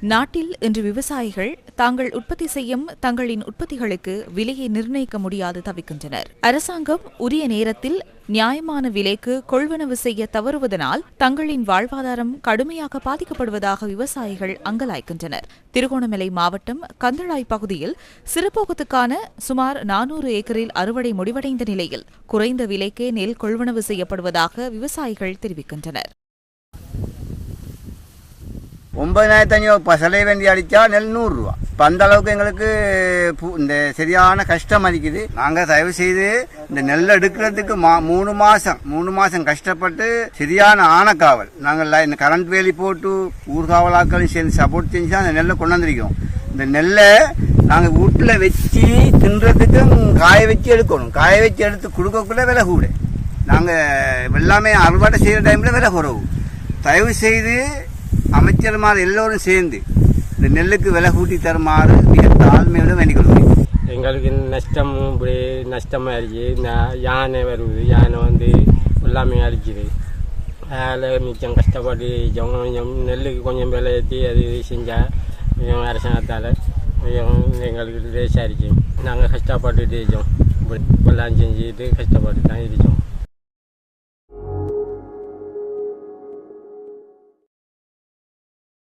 நாட்டில் இன்று விவசாயிகள் தாங்கள் உற்பத்தி செய்யும் தங்களின் உற்பத்திகளுக்கு விலையை நிர்ணயிக்க முடியாது தவிக்கின்றனர். அரசாங்கம் உரிய நேரத்தில் நியாயமான விலைக்கு கொள்வனவு செய்ய தவறுவதனால் தங்களின் வாழ்வாதாரம் கடுமையாக பாதிக்கப்படுவதாக விவசாயிகள் அங்கலாய்க்கின்றனர். திருகோணமலை மாவட்டம் கந்தளாய் பகுதியில் சிறுபோகத்துக்கான சுமார் நானூறு ஏக்கரில் அறுவடை முடிவடைந்த நிலையில் குறைந்த விலைக்கே நெல் கொள்வனவு செய்யப்படுவதாக விவசாயிகள் தெரிவிக்கின்றனர். ஒன்பதாயிரத்தி ஐநூறு பசலை வேண்டி அடித்தா நெல் நூறுரூவா இப்போ அந்த அளவுக்கு எங்களுக்கு பு- இந்த சரியான கஷ்டம் அடிக்குது. நாங்கள் தயவு செய்து இந்த நெல் எடுக்கிறதுக்கு மா மூணு மாதம் மூணு மாதம் கஷ்டப்பட்டு சரியான ஆனக்காவல். நாங்கள் இந்த கரண்ட் வேலி போட்டு ஊர்காவலாக்களும் சேர்ந்து சப்போர்ட் செஞ்சு தான் அந்த நெல்லை கொண்டு வந்திருக்கோம் இந்த நெல்லை நாங்கள் வீட்டில் வச்சு தின்றதுக்கும் காய வச்சு எடுக்கணும். காய வச்சு எடுத்து கொடுக்கக்குள்ள விலை கூட நாங்கள் எல்லாமே அறுவடை செய்கிற டைமில் விலை குறவு. தயவு செய்து அமைச்சர்மார் எல்லோரும் சேர்ந்து இந்த நெல்லுக்கு விலை கூட்டி தருமாறு மிக தாழ்மையோட வேண்டிக் கொள்கிறேன் எங்களுக்கு நஷ்டம் இப்படி நஷ்டமாக நா- யானை வருது. யானை வந்து எல்லாமே அடிக்குது வேலை மிச்சம் கஷ்டப்பட்டு கொஞ்சம் நெல்லுக்கு கொஞ்சம் விலை ஏற்றி அது செஞ்சால் கொஞ்சம் அரசாங்கத்தால் கொஞ்சம் எங்களுக்கு லேசாக இருக்கு நாங்கள் கஷ்டப்பட்டு இருக்கோம் இப்படி இப்பெல்லாம் செஞ்சுட்டு கஷ்டப்பட்டு தான் இருக்கோம்.